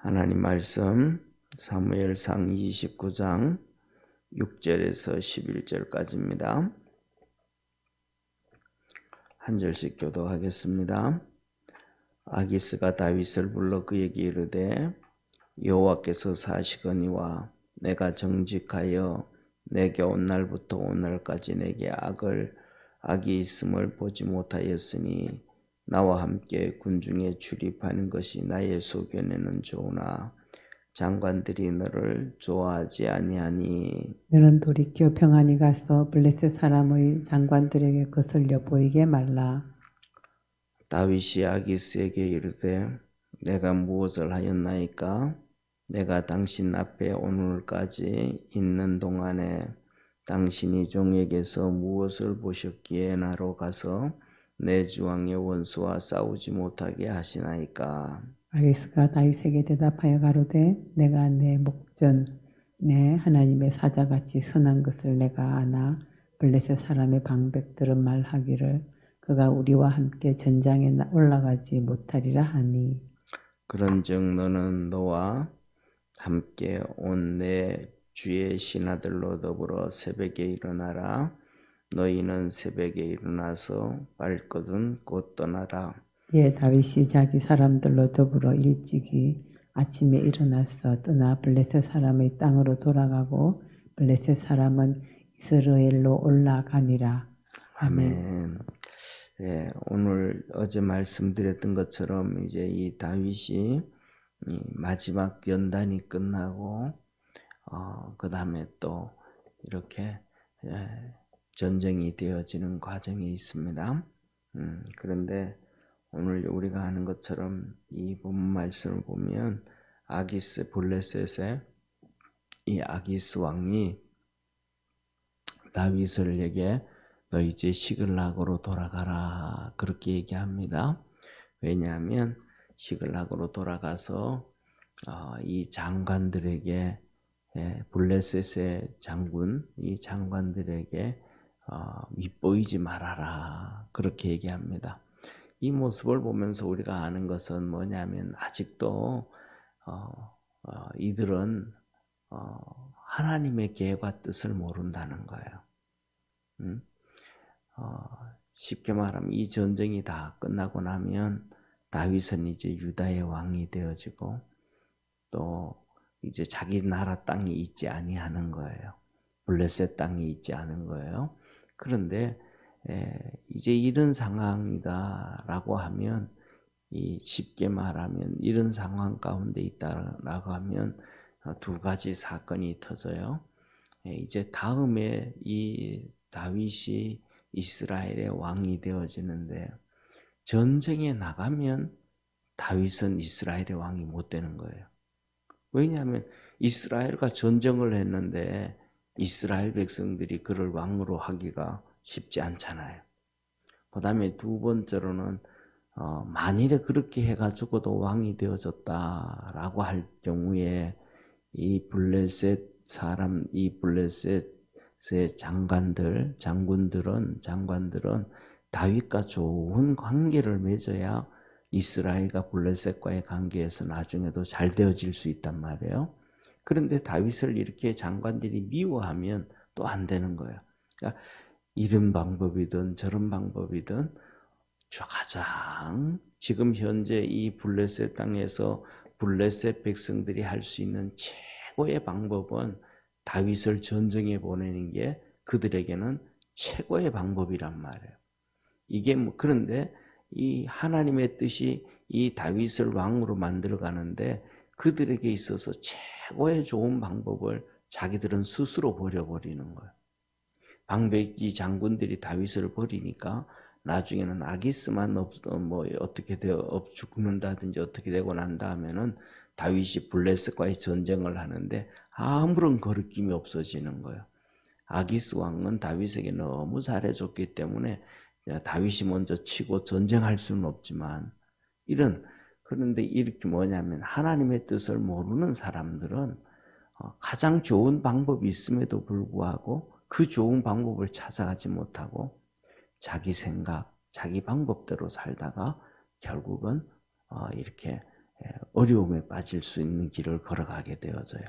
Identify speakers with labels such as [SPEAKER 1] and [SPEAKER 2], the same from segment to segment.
[SPEAKER 1] 하나님 말씀 사무엘상 29장 6절에서 11절까지입니다. 한 절씩 교도하겠습니다. 아기스가 다윗을 불러 그에게 이르되 여호와께서 사시거니와 내가 정직하여 내게 온 날부터 오늘까지 내게 악을 악이 있음을 보지 못하였으니 나와 함께 군중에 출입하는 것이 나의 소견에는 좋으나 장관들이 너를 좋아하지 아니하니
[SPEAKER 2] 너는 돌이켜 평안히 가서 블레셋 사람의 장관들에게 거슬려 보이게 말라.
[SPEAKER 1] 다윗이 아기스에게 이르되 내가 무엇을 하였나이까 내가 당신 앞에 오늘까지 있는 동안에 당신이 종에게서 무엇을 보셨기에 나로 가서 내 주왕의 원수와 싸우지 못하게 하시나이까?
[SPEAKER 2] 아기스가 다윗에게 대답하여 가로되 내가 내 목전 내 하나님의 사자같이 선한 것을 내가 아나 블레셋 사람의 방백들은 말하기를 그가 우리와 함께 전장에 나- 올라가지 못하리라 하니.
[SPEAKER 1] 그런즉 너는 너와 함께 온 내 주의 신하들로 더불어 새벽에 일어나라 너희는 새벽에 일어나서 발거든 곧 떠나라
[SPEAKER 2] 이에 다윗이 자기 사람들로 더불어 일찍이 아침에 일어나서 떠나 블레셋 사람의 땅으로 돌아가고 블레셋 사람은 이스라엘로 올라가니라. 아멘.
[SPEAKER 1] 아멘. 예, 오늘 어제 말씀드렸던 것처럼 이제 이 다윗이 이 마지막 연단이 끝나고 어, 그 다음에 또 이렇게 예, 전쟁이 되어지는 과정이 있습니다. 음, 그런데 오늘 우리가 하는 것처럼 이 본문 말씀을 보면 아기스 블레셋의 이 아기스 왕이 다윗을에게 너 이제 시글락으로 돌아가라 그렇게 얘기합니다. 왜냐하면 시글락으로 돌아가서 어, 이 장관들에게 예, 블레셋의 장군 이 장관들에게 어, 밉보이지 말아라 그렇게 얘기합니다. 이 모습을 보면서 우리가 아는 것은 뭐냐면 아직도 어, 어, 이들은 어, 하나님의 계획과 뜻을 모른다는 거예요. 음? 어, 쉽게 말하면 이 전쟁이 다 끝나고 나면 다윗은 이제 유다의 왕이 되어지고 또 이제 자기 나라 땅이 있지 아니하는 거예요. 블레셋 땅이 있지 않은 거예요. 그런데 에, 이제 이런 상황이다라고 하면 이 쉽게 말하면 이런 상황 가운데 있다라고 하면 어, 두 가지 사건이 터져요. 예, 이제 다음에 이 다윗이 이스라엘의 왕이 되어지는데 전쟁에 나가면 다윗은 이스라엘의 왕이 못 되는 거예요. 왜냐하면 이스라엘과 전쟁을 했는데 이스라엘 백성들이 그를 왕으로 하기가 쉽지 않잖아요. 그 다음에 두 번째로는 어, 만일에 그렇게 해가지고도 왕이 되어졌다라고 할 경우에 이 블레셋 사람, 이 블레셋의 장관들, 장군들은 장관들은 다윗과 좋은 관계를 맺어야 이스라엘과 블레셋과의 관계에서 나중에도 잘 되어질 수 있단 말이에요. 그런데 다윗을 이렇게 장관들이 미워하면 또 안 되는 거예요. 그러니까 이런 방법이든 저런 방법이든 저 가장 지금 현재 이 블레셋 땅에서 블레셋 백성들이 할 수 있는 최고의 방법은 다윗을 전쟁에 보내는 게 그들에게는 최고의 방법이란 말이에요. 이게 뭐 그런데 이 하나님의 뜻이 이 다윗을 왕으로 만들어 가는데 그들에게 있어서 최 고의 좋은 방법을 자기들은 스스로 버려버리는 거예요. 방백이 장군들이 다윗을 버리니까 나중에는 아기스만 없, 뭐 어떻게 되어 죽는다든지 어떻게 되고 난 다음에는 다윗이 블레셋과의 전쟁을 하는데 아무런 거리낌이 없어지는 거예요. 아기스 왕은 다윗에게 너무 잘해줬기 때문에 다윗이 먼저 치고 전쟁할 수는 없지만 이런 그런데 이렇게 뭐냐면 하나님의 뜻을 모르는 사람들은 어, 가장 좋은 방법이 있음에도 불구하고 그 좋은 방법을 찾아가지 못하고 자기 생각, 자기 방법대로 살다가 결국은 어, 이렇게 예, 어려움에 빠질 수 있는 길을 걸어가게 되어져요.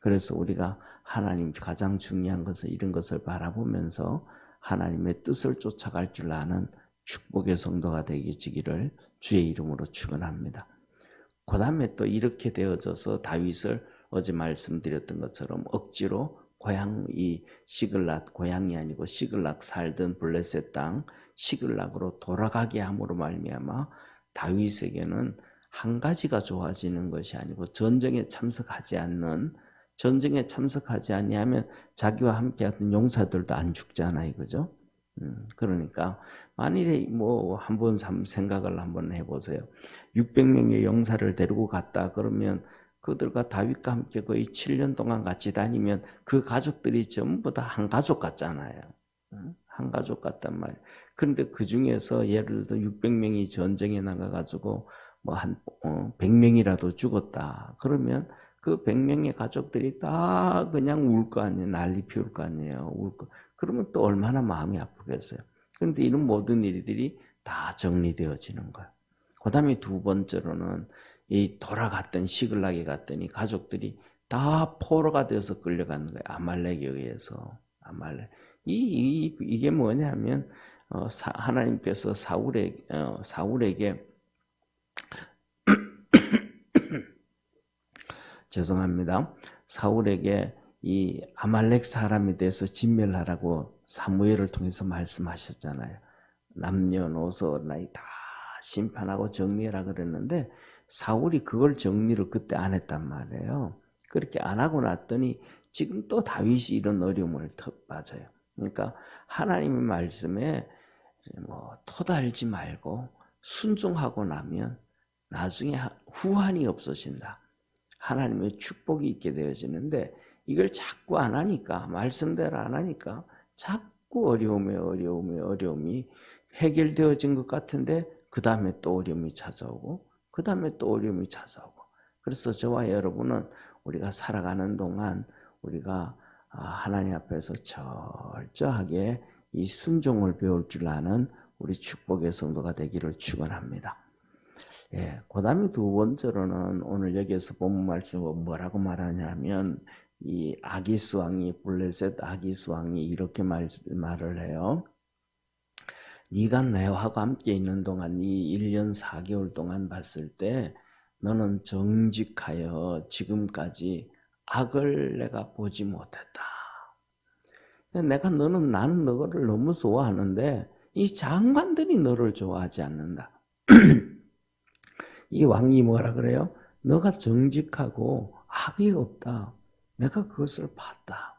[SPEAKER 1] 그래서 우리가 하나님 가장 중요한 것은 이런 것을 바라보면서 하나님의 뜻을 쫓아갈 줄 아는 축복의 성도가 되기를 주의 이름으로 축원합니다. 그 다음에 또 이렇게 되어져서 다윗을 어제 말씀드렸던 것처럼 억지로 고향 이 시글락 고향이 아니고 시글락 살던 블레셋 땅 시글락으로 돌아가게 함으로 말미암아 다윗에게는 한 가지가 좋아지는 것이 아니고 전쟁에 참석하지 않는 전쟁에 참석하지 아니하면 자기와 함께하던 용사들도 안 죽잖아 이거죠. 음, 그러니까 만일에 뭐 한번 생각을 한번 해보세요. 600명의 용사를 데리고 갔다 그러면 그들과 다윗과 함께 거의 7년 동안 같이 다니면 그 가족들이 전부 다 한 가족 같잖아요. 응? 한 가족 같단 말이에요. 그런데 그 중에서 예를 들어 600명이 전쟁에 나가가지고 뭐한 어, 100명이라도 죽었다. 그러면 그 100명의 가족들이 다 그냥 울 거 아니에요. 난리 피울 거 아니에요. 울 거. 그러면 또 얼마나 마음이 아프겠어요. 그런데 이런 모든 일들이 다 정리되어지는 거예요. 그 다음에 두 번째로는 이 돌아갔던 시글락에 갔더니 가족들이 다 포로가 되어서 끌려가는 거예요. 아말렉에 의해서. 아말렉. 이, 이, 이게 뭐냐면, 어, 사, 하나님께서 사울에, 어, 사울에게 죄송합니다. 사울에게 이 아말렉 사람에 대해서 진멸하라고 사무엘을 통해서 말씀하셨잖아요. 남녀노소 나이 다 심판하고 정리하라 그랬는데 사울이 그걸 정리를 그때 안 했단 말이에요. 그렇게 안 하고 났더니 지금 또 다윗이 이런 어려움을 빠져요. 그러니까 하나님의 말씀에 뭐 토달지 말고 순종하고 나면 나중에 후환이 없어진다. 하나님의 축복이 있게 되어지는데 이걸 자꾸 안 하니까 말씀대로 안 하니까 자꾸 어려움에 어려움에 어려움이 해결되어진 것 같은데 그 다음에 또 어려움이 찾아오고 그 다음에 또 어려움이 찾아오고 그래서 저와 여러분은 우리가 살아가는 동안 우리가 아, 하나님 앞에서 철저하게 이 순종을 배울 줄 아는 우리 축복의 성도가 되기를 축원합니다. 예, 그 다음에 두 번째로는 오늘 여기에서 본 말씀 뭐라고 말하냐면 이 아기스 왕이 블레셋 아기스 왕이 이렇게 말, 말을 해요. 네가 나와 함께 있는 동안 이 1년 4개월 동안 봤을 때 너는 정직하여 지금까지 악을 내가 보지 못했다. 내가 너는 나는 너를 너무 좋아하는데 이 장관들이 너를 좋아하지 않는다. 이 왕이 뭐라 그래요? 너가 정직하고 악이 없다. 내가 그것을 봤다.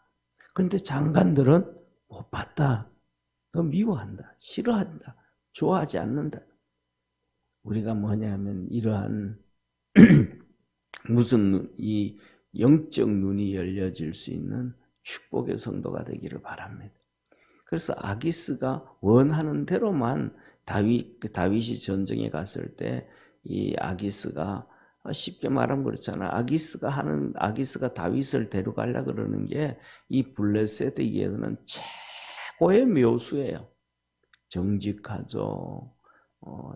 [SPEAKER 1] 그런데 장관들은 못 봤다. 너 미워한다. 싫어한다. 좋아하지 않는다. 우리가 뭐냐면 이러한 무슨 이 영적 눈이 열려질 수 있는 축복의 성도가 되기를 바랍니다. 그래서 아기스가 원하는 대로만 다윗 다윗이 전쟁에 갔을 때 이 아기스가 쉽게 말하면 그렇잖아. 아기스가 하는 아기스가 다윗을 데려가려 그러는 게 이 블레셋에게는 최고의 묘수예요. 정직하죠. 어,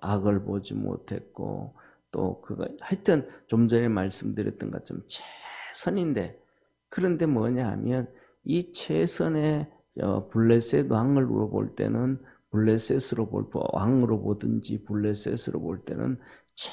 [SPEAKER 1] 악을 보지 못했고 또 그가 하여튼 좀 전에 말씀드렸던 것처럼 최선인데 그런데 뭐냐 하면 이 최선의 어, 블레셋 왕으로 볼 때는 블레셋으로 볼 왕으로 보든지 블레셋으로 볼 때는 최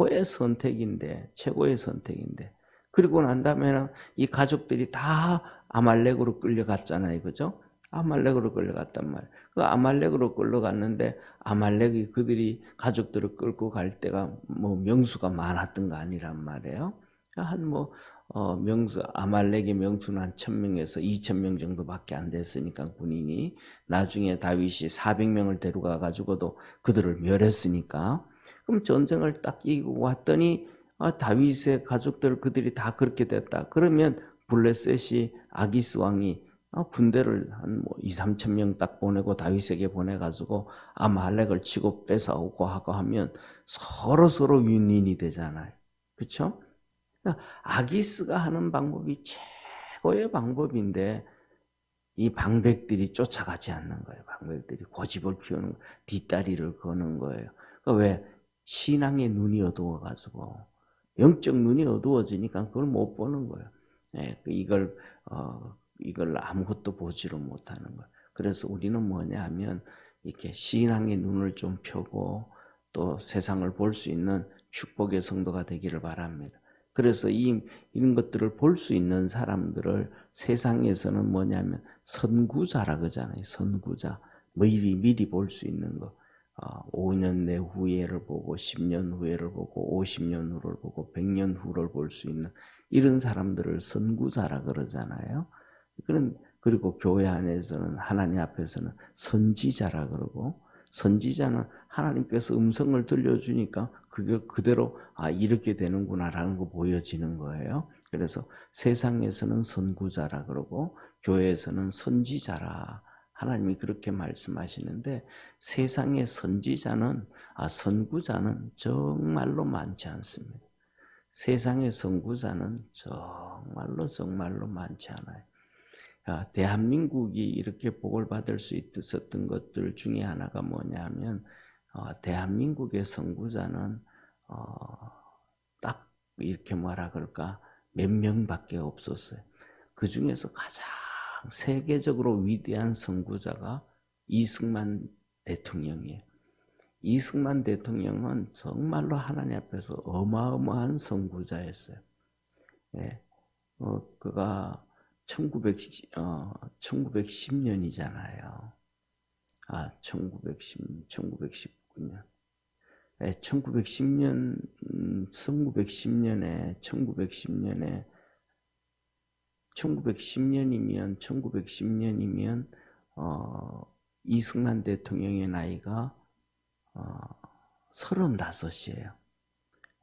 [SPEAKER 1] 고의 선택인데 최고의 선택인데 그리고 난 다음에는 이 가족들이 다 아말렉으로 끌려갔잖아요, 그죠? 아말렉으로 끌려갔단 말이에요. 그 아말렉으로 끌려갔는데 아말렉이 그들이 가족들을 끌고 갈 때가 뭐 명수가 많았던 거 아니란 말이에요. 한뭐 어, 명수 아말렉의 명수는 한 천명에서 이천 명 정도밖에 안 됐으니까 군인이 나중에 다윗이 사백 명을 데려가 가지고도 그들을 멸했으니까 그럼 전쟁을 딱 이기고 왔더니 아, 다윗의 가족들 그들이 다 그렇게 됐다. 그러면 블레셋이 아기스 왕이 아, 군대를 한 뭐 2, 3천 명 딱 보내고 다윗에게 보내가지고 아말렉을 치고 뺏어오고 하고 하면 서로 서로 윈윈이 되잖아요. 그렇죠? 아기스가 하는 방법이 최고의 방법인데 이 방백들이 쫓아가지 않는 거예요. 방백들이 고집을 피우는 뒷다리를 거는 거예요. 그러니까 왜 신앙의 눈이 어두워가지고 영적 눈이 어두워지니까 그걸 못 보는 거예요. 예, 그 이걸 어, 이걸 아무것도 보지를 못하는 거예요. 그래서 우리는 뭐냐 하면 이렇게 신앙의 눈을 좀 펴고 또 세상을 볼 수 있는 축복의 성도가 되기를 바랍니다. 그래서 이, 이런 것들을 볼 수 있는 사람들을 세상에서는 뭐냐면 선구자라 그러잖아요. 선구자. 미리, 미리 볼 수 있는 거. 어, 5년 내 후회를 보고, 10년 후회를 보고, 50년 후를 보고, 100년 후를 볼 수 있는 이런 사람들을 선구자라 그러잖아요. 그런, 그리고 교회 안에서는 하나님 앞에서는 선지자라 그러고, 선지자는 하나님께서 음성을 들려주니까 그게 그대로 아 이렇게 되는구나라는 거 보여지는 거예요. 그래서 세상에서는 선구자라 그러고 교회에서는 선지자라 하나님이 그렇게 말씀하시는데 세상의 선지자는 아 선구자는 정말로 많지 않습니다. 세상의 선구자는 정말로 정말로 많지 않아요. 아, 대한민국이 이렇게 복을 받을 수 있었던 것들 중에 하나가 뭐냐면 어, 대한민국의 선구자는 어, 딱 이렇게 뭐라 그럴까 몇 명밖에 없었어요. 그 중에서 가장 세계적으로 위대한 선구자가 이승만 대통령이에요. 이승만 대통령은 정말로 하나님 앞에서 어마어마한 선구자였어요. 예, 어, 그가 1910, 어, 1910년이잖아요. 아, 1910, 1919년. 네, 1910년, 1910년에, 1910년에, 1910년이면, 1910년이면, 어, 이승만 대통령의 나이가, 어, 35이에요.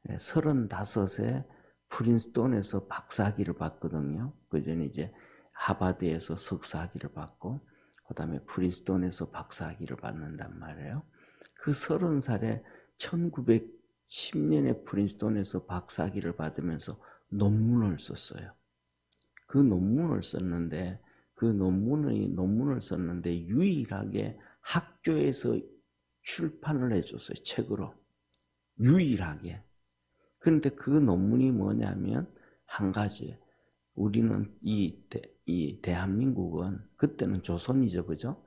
[SPEAKER 1] 네, 35에 프린스톤에서 박사학위를 받거든요. 그 전에 이제 하바드에서 석사학위를 받고, 그 다음에 프린스톤에서 박사학위를 받는단 말이에요. 그 서른 살에 1910년에 프린스톤에서 박사학위를 받으면서 논문을 썼어요. 그 논문을 썼는데 그 논문의 논문을 썼는데 유일하게 학교에서 출판을 해줬어요. 책으로 유일하게. 그런데 그 논문이 뭐냐면 한 가지. 우리는 이, 대, 이 대한민국은 그때는 조선이죠, 그죠?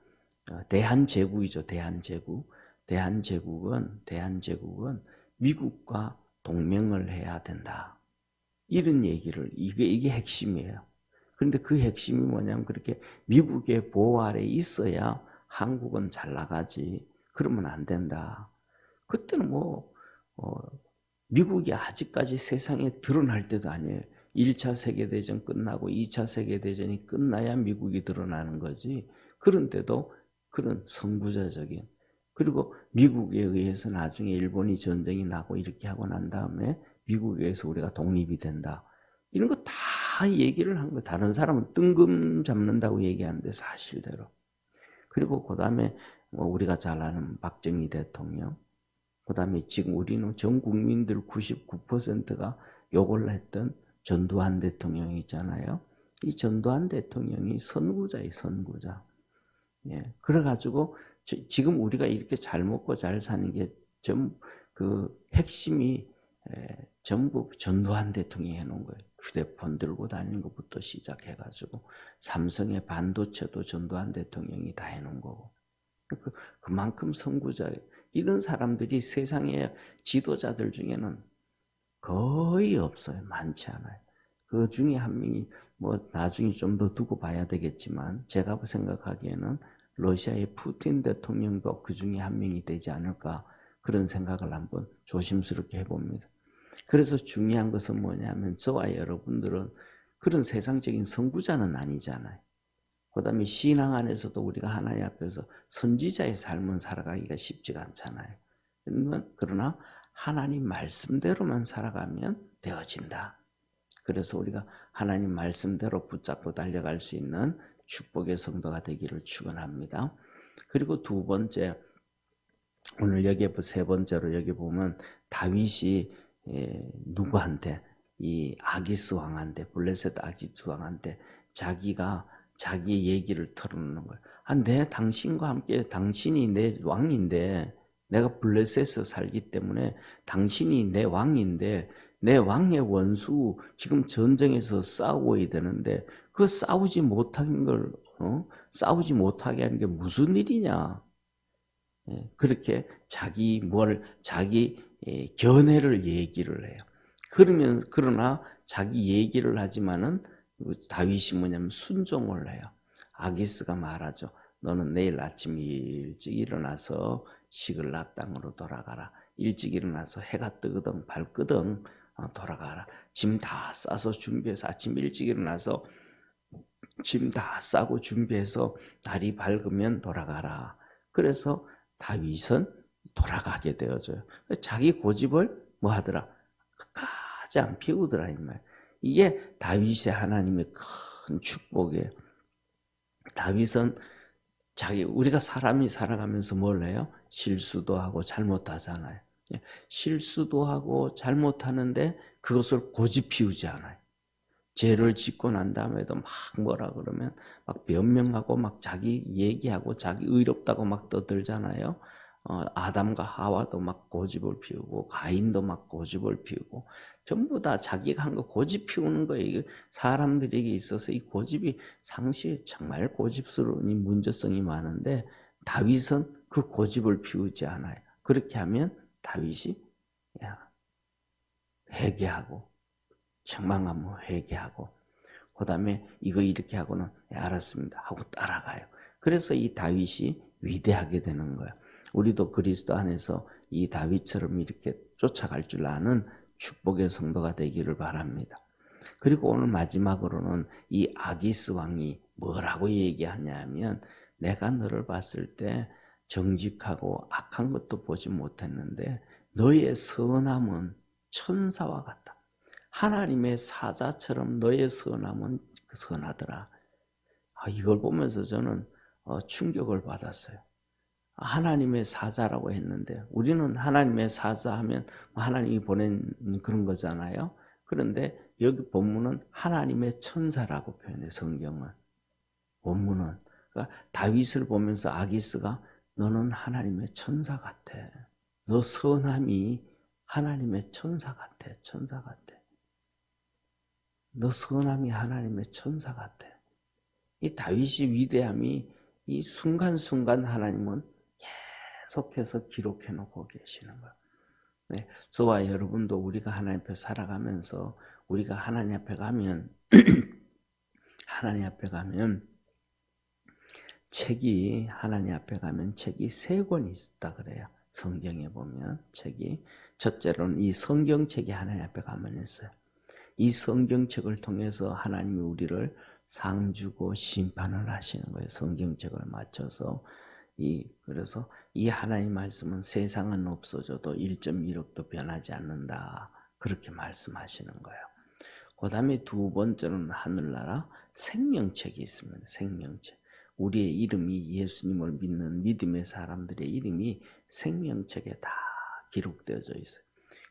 [SPEAKER 1] 어, 대한제국이죠, 대한제국. 대한제국은 대한제국은 미국과 동맹을 해야 된다. 이런 얘기를 이게 이게 핵심이에요. 그런데 그 핵심이 뭐냐면 그렇게 미국의 보호 아래 있어야 한국은 잘 나가지. 그러면 안 된다. 그때는 뭐 어, 미국이 아직까지 세상에 드러날 때도 아니에요. 1차 세계대전 끝나고 2차 세계대전이 끝나야 미국이 드러나는 거지. 그런데도 그런 선구자적인 그리고 미국에 의해서 나중에 일본이 전쟁이 나고 이렇게 하고 난 다음에 미국에 의해서 우리가 독립이 된다. 이런 거 다 얘기를 한 거. 다른 사람은 뜬금 잡는다고 얘기하는데 사실대로. 그리고 그 다음에 뭐 우리가 잘 아는 박정희 대통령. 그 다음에 지금 우리는 전 국민들 99%가 욕을 했던 전두환 대통령이 있잖아요. 이 전두환 대통령이 선구자의 선구자. 예. 그래가지고 지금 우리가 이렇게 잘 먹고 잘 사는 게 전 그 핵심이 전부 전두환 대통령이 해놓은 거예요. 휴대폰 들고 다니는 것부터 시작해가지고 삼성의 반도체도 전두환 대통령이 다 해놓은 거고 그, 그만큼 선구자 이런 사람들이 세상의 지도자들 중에는 거의 없어요. 많지 않아요. 그 중에 한 명이 뭐 나중에 좀 더 두고 봐야 되겠지만 제가 생각하기에는 러시아의 푸틴 대통령도 그 중에 한 명이 되지 않을까 그런 생각을 한번 조심스럽게 해봅니다. 그래서 중요한 것은 뭐냐면 저와 여러분들은 그런 세상적인 선구자는 아니잖아요. 그 다음에 신앙 안에서도 우리가 하나님 앞에서 선지자의 삶을 살아가기가 쉽지가 않잖아요. 그러나 하나님 말씀대로만 살아가면 되어진다. 그래서 우리가 하나님 말씀대로 붙잡고 달려갈 수 있는 축복의 성도가 되기를 축원합니다. 그리고 두 번째 오늘 여기 세 번째로 여기 보면 다윗이 예, 누구한테 이 아기스 왕한테 블레셋 아기스 왕한테 자기가 자기 얘기를 털어놓는 거예요. 아, 내 당신과 함께 당신이 내 왕인데 내가 블레셋에서 살기 때문에 당신이 내 왕인데 내 왕의 원수 지금 전쟁에서 싸워야 되는데 그 싸우지 못하는 걸 어? 싸우지 못하게 하는 게 무슨 일이냐? 예, 그렇게 자기 뭘 자기 예, 견해를 얘기를 해요. 그러면 그러나 자기 얘기를 하지만은 다윗이 뭐냐면 순종을 해요. 아기스가 말하죠. 너는 내일 아침 일찍 일어나서 시글라 땅으로 돌아가라. 일찍 일어나서 해가 뜨거든 밝거든 어, 돌아가라. 짐 다 싸서 준비해서 아침 일찍 일어나서 짐 다 싸고 준비해서 날이 밝으면 돌아가라. 그래서 다윗은 돌아가게 되어져요. 자기 고집을 뭐 하더라? 끝까지 안 피우더라 이 말. 이게 다윗의 하나님의 큰 축복이에요. 다윗은 자기 우리가 사람이 살아가면서 뭘 해요? 실수도 하고 잘못하잖아요. 예, 실수도 하고 잘못하는데 그것을 고집 피우지 않아요. 죄를 짓고 난 다음에도 막 뭐라 그러면 막 변명하고 막 자기 얘기하고 자기 의롭다고 막 떠들잖아요. 어, 아담과 하와도 막 고집을 피우고 가인도 막 고집을 피우고 전부 다 자기가 한 거 고집 피우는 거예요. 사람들에게 있어서 이 고집이 상시 정말 고집스러운 이 문제성이 많은데 다윗은 그 고집을 피우지 않아요. 그렇게 하면 다윗이 야, 회개하고 책망하면 회개하고 그 다음에 이거 이렇게 하고는 예, 알았습니다 하고 따라가요. 그래서 이 다윗이 위대하게 되는 거예요. 우리도 그리스도 안에서 이 다윗처럼 이렇게 쫓아갈 줄 아는 축복의 성도가 되기를 바랍니다. 그리고 오늘 마지막으로는 이 아기스 왕이 뭐라고 얘기하냐면 내가 너를 봤을 때 정직하고 악한 것도 보지 못했는데 너의 선함은 천사와 같다. 하나님의 사자처럼 너의 선함은 선하더라. 아, 이걸 보면서 저는 어, 충격을 받았어요. 하나님의 사자라고 했는데 우리는 하나님의 사자 하면 하나님이 보낸 그런 거잖아요. 그런데 여기 본문은 하나님의 천사라고 표현해 성경은 본문은 그러니까 다윗을 보면서 아기스가 너는 하나님의 천사 같아. 너 선함이 하나님의 천사 같아. 천사 같아. 너 선함이 하나님의 천사 같아. 이 다윗이 위대함이 이 순간순간 하나님은 계속해서 기록해 놓고 계시는 거예요. 네, 저와 여러분도 우리가 하나님 앞에 살아가면서 우리가 하나님 앞에 가면 하나님 앞에 가면 책이 하나님 앞에 가면 책이 세 권이 있다 그래요. 성경에 보면 책이 첫째로는 이 성경책이 하나님 앞에 가면 있어요. 이 성경책을 통해서 하나님이 우리를 상 주고 심판을 하시는 거예요. 성경책을 맞춰서 이 그래서 이 하나님 말씀은 세상은 없어져도 1.1억도 변하지 않는다. 그렇게 말씀하시는 거예요. 그 다음에 두 번째는 하늘나라 생명책이 있습니다. 생명책. 우리의 이름이 예수님을 믿는 믿음의 사람들의 이름이 생명책에 다 기록되어져 있어요.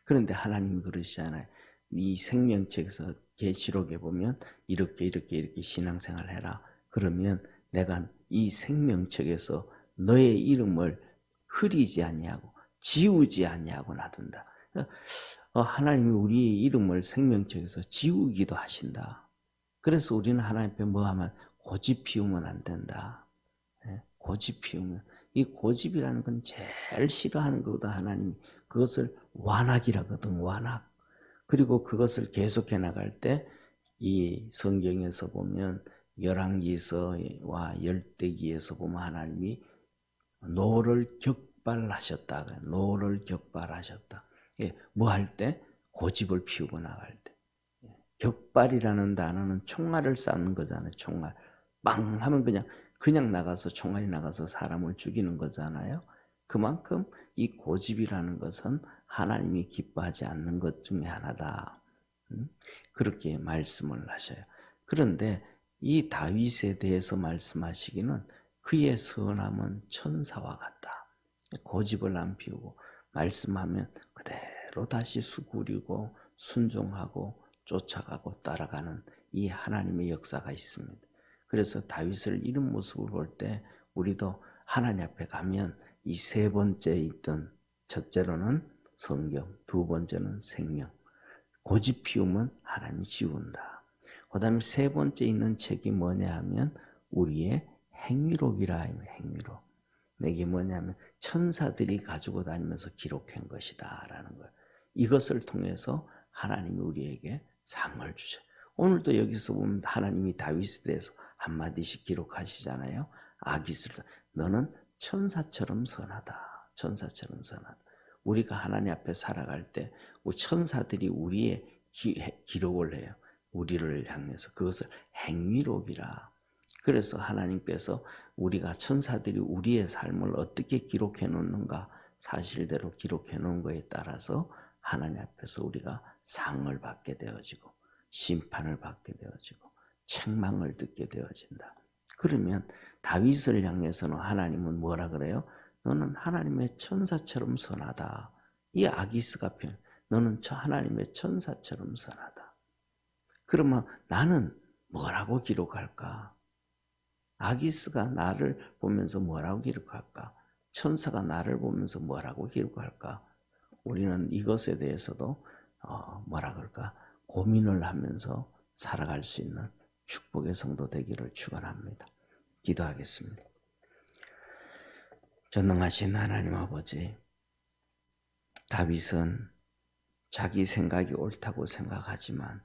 [SPEAKER 1] 그런데 하나님이 그러시잖아요. 이 생명책에서 계시록에 보면 이렇게 이렇게 이렇게 신앙생활 해라. 그러면 내가 이 생명책에서 너의 이름을 흐리지 아니하고 지우지 아니하고 놔둔다. 어, 하나님이 우리의 이름을 생명책에서 지우기도 하신다. 그래서 우리는 하나님 앞에 뭐 하면 고집 피우면 안 된다. 예, 고집 피우면 이 고집이라는 건 제일 싫어하는 거다 하나님이 그것을 완악이라거든 완악. 그리고 그것을 계속해 나갈 때 이 성경에서 보면 열왕기서와 열대기에서 보면 하나님이 노를 격발하셨다. 노를 격발하셨다. 예, 뭐할 때? 고집을 피우고 나갈 때. 예, 격발이라는 단어는 총알을 쌓는 거잖아요. 총알. 빵 하면 그냥 그냥 나가서 총알이 나가서 사람을 죽이는 거잖아요. 그만큼 이 고집이라는 것은 하나님이 기뻐하지 않는 것 중에 하나다. 음? 그렇게 말씀을 하셔요. 그런데 이 다윗에 대해서 말씀하시기는 그의 선함은 천사와 같다. 고집을 안 피우고 말씀하면 그대로 다시 수구리고 순종하고 쫓아가고 따라가는 이 하나님의 역사가 있습니다. 그래서 다윗을 이런 모습을 볼 때 우리도 하나님 앞에 가면 이 세 번째 있던 첫째로는 성경, 두 번째는 생명. 고집 피우면 하나님이 지운다. 그 다음에 세 번째 있는 책이 뭐냐 하면 우리의 행위록이라 하면 행위록. 내게 뭐냐면 천사들이 가지고 다니면서 기록한 것이다 라는 거예요. 이것을 통해서 하나님이 우리에게 상을 주셔. 오늘도 여기서 보면 하나님이 다윗에 대해서 한마디씩 기록하시잖아요. 아기스를 너는 천사처럼 선하다. 천사처럼 선하다. 우리가 하나님 앞에 살아갈 때 천사들이 우리의 기, 기록을 해요. 우리를 향해서 그것을 행위록이라. 그래서 하나님께서 우리가 천사들이 우리의 삶을 어떻게 기록해 놓는가 사실대로 기록해 놓은 것에 따라서 하나님 앞에서 우리가 상을 받게 되어지고 심판을 받게 되어지고 책망을 듣게 되어진다. 그러면 다윗을 향해서는 하나님은 뭐라 그래요? 너는 하나님의 천사처럼 선하다. 이 아기스가 편. 너는 저 하나님의 천사처럼 선하다. 그러면 나는 뭐라고 기록할까? 아기스가 나를 보면서 뭐라고 기록할까? 천사가 나를 보면서 뭐라고 기록할까? 우리는 이것에 대해서도 어, 뭐라 그럴까? 고민을 하면서 살아갈 수 있는 축복의 성도 되기를 축원합니다. 기도하겠습니다. 전능하신 하나님 아버지, 다윗은 자기 생각이 옳다고 생각하지만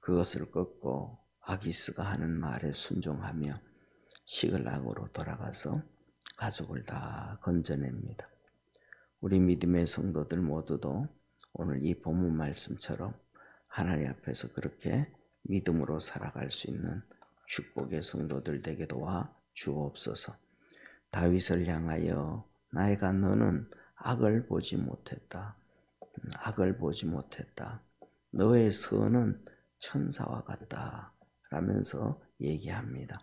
[SPEAKER 1] 그것을 꺾고 아기스가 하는 말에 순종하며 시글락으로 돌아가서 가족을 다 건져냅니다. 우리 믿음의 성도들 모두도 오늘 이 본문 말씀처럼 하나님 앞에서 그렇게 믿음으로 살아갈 수 있는 축복의 성도들 되게 도와 주옵소서. 다윗을 향하여 나이가 너는 악을 보지 못했다. 악을 보지 못했다. 너의 선은 천사와 같다. 라면서 얘기합니다.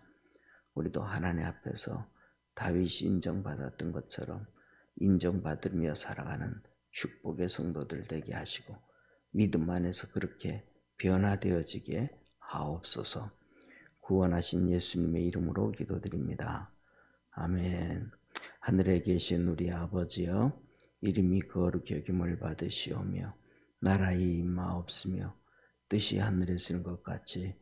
[SPEAKER 1] 우리도 하나님 앞에서 다윗이 인정받았던 것처럼 인정받으며 살아가는 축복의 성도들 되게 하시고 믿음 안에서 그렇게 변화되어지게 하옵소서. 구원하신 예수님의 이름으로 기도드립니다. 아멘. 하늘에 계신 우리 아버지여 이름이 거룩히 여김을 받으시오며 나라의 임마옵으며 뜻이 하늘에서 있는 것 같이